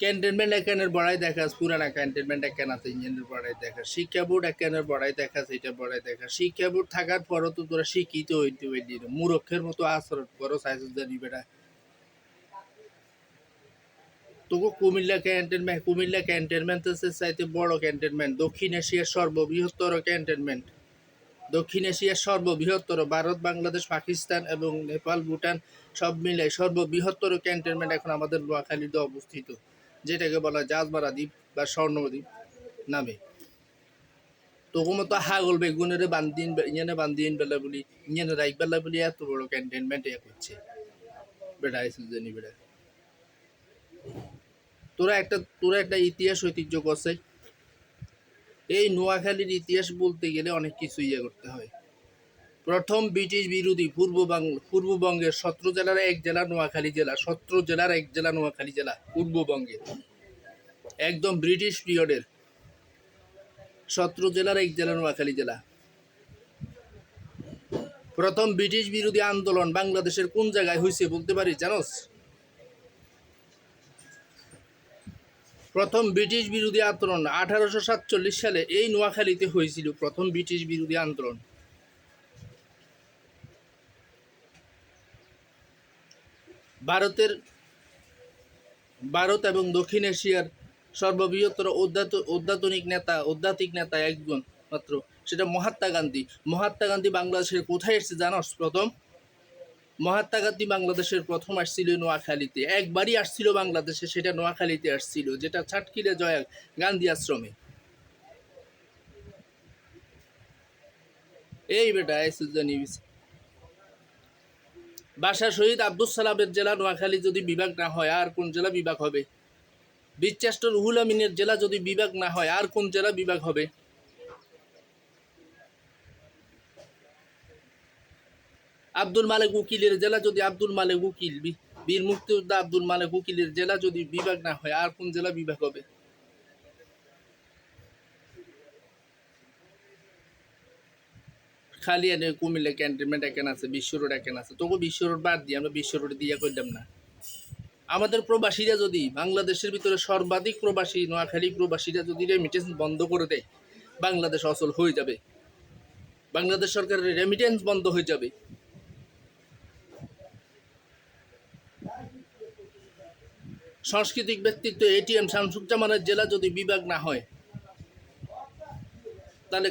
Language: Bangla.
ক্যান্টনমেন্ট এখানের বড়াই দেখাস, পুরানা ক্যান্টনমেন্ট এখান আছে ইঞ্জিনের বড়াই দেখা শিক্ষা বোর্ড এখানের বড়াই দেখাস এটা বড়াই দেখা শিক্ষা বোর্ড থাকার পরও তো তোরা শিক্ষিত হইতে হইলি। মূর্খের মতো আচরণ করো সাইজ জানি বেটা। তোকে কুমিল্লা ক্যান্টনমেন্ট কুমিল্লা ক্যান্টনমেন্ট চাইতে বড় ক্যান্টনমেন্ট। দক্ষিণ এশিয়ার সর্ববৃহত্তর ক্যান্টনমেন্ট। দক্ষিণ এশিয়ার সর্ববৃহত্তর, ভারত, বাংলাদেশ, পাকিস্তান এবং নেপাল, ভুটান সব মিলে সর্ববৃহত্তর ক্যান্টনমেন্ট এখন আমাদের নোয়াখালীতে অবস্থিত। যেটাকে বলা হয় জাজমারা দ্বীপ বা স্বর্ণদ্বীপ নামে। তবু মতো হাগল বেগুনের বান্দিন ইঞ্জানে বান্দিন বেলা বলি ইঞ্জানে রাইক বেলা বলি এত বড় ক্যান্টেনমেন্ট এ করছে। আইসিস জানি বেটা। তোরা একটা তোরা একটা ইতিহাস ঐতিহ্য করছে। এই নোয়াখালীর ইতিহাস বলতে গেলে অনেক কিছু ইয়ে করতে হয়। প্রথম ব্রিটিশ বিরোধী পূর্ব বাংলা পূর্ববঙ্গের সতেরো জেলার এক জেলা, নোয়াখালী জেলা। সতেরো জেলার এক জেলা, নোয়াখালী জেলা পূর্ববঙ্গের একদম ব্রিটিশ পিরিয়ডের। সতেরো জেলার এক জেলা, নোয়াখালী জেলা। প্রথম ব্রিটিশ বিরোধী আন্দোলন বাংলাদেশের কোন জায়গায় হয়েছে বলতে পারি? জানোস? প্রথম ব্রিটিশ বিরোধী আন্দোলন আঠারোশো সাতচল্লিশ সালে এই নোয়াখালীতে হয়েছিল প্রথম ব্রিটিশ বিরোধী আন্দোলন। ভারতের ভারত এবং দক্ষিণ এশিয়ার সর্ববৃহত্তর অধ্যাত অধ্যাত্মিক নেতা আধ্যাত্মিক নেতা একজন মাত্র, সেটা মহাত্মা গান্ধী। মহাত্মা গান্ধী বাংলাদেশের কোথায় এসেছে জানোস প্রথম? মহাত্মা গান্ধী বাংলাদেশের প্রথম আসছিল নোয়াখালীতে। একবারই আসছিল বাংলাদেশে, সেটা নোয়াখালীতে আসছিল, যেটা ছাটকিলে জয়া গান্ধী আশ্রমে। এই বেটা এসুজানি বাসা শহীদ আব্দুল সালামের জেলা নোয়াখালী যদি বিভাগ না হয়, আর কোন জেলা বিভাগ হবে? বিচ্চাষ্ট রুহুল আমিনের জেলা যদি বিভাগ না হয়, আর কোন জেলা বিভাগ হবে? আব্দুল মালেক উকিলের জেলা যদি আব্দুল মালেক উকিল বীর মুক্তিযোদ্ধা আব্দুল মালেক উকিলের জেলা যদি বিভাগ না হয়, আর কোন জেলা বিভাগ হবে? খালি এনে কুমিল্লা ক্যান্টনমেন্ট এখানে আছে, বিশ্ব রোড এখানে আছে? তবু বিশ্ব রোড বাদ দিয়ে আমরা বিশ্ব রোড দিয়ে করলাম না। আমাদের প্রবাসীরা যদি বাংলাদেশের ভিতরে সর্বাধিক প্রবাসী, নোয়াখালী প্রবাসীরা যদি রেমিটেন্স বন্ধ করে দেয়, বাংলাদেশ অচল হয়ে যাবে। বাংলাদেশ সরকারের রেমিটেন্স বন্ধ হয়ে যাবে। সাংস্কৃতিক ব্যক্তিত্ব এটিএম শামসুজ্জামানের জেলা যদি বিভাগ না হয়, তাহলে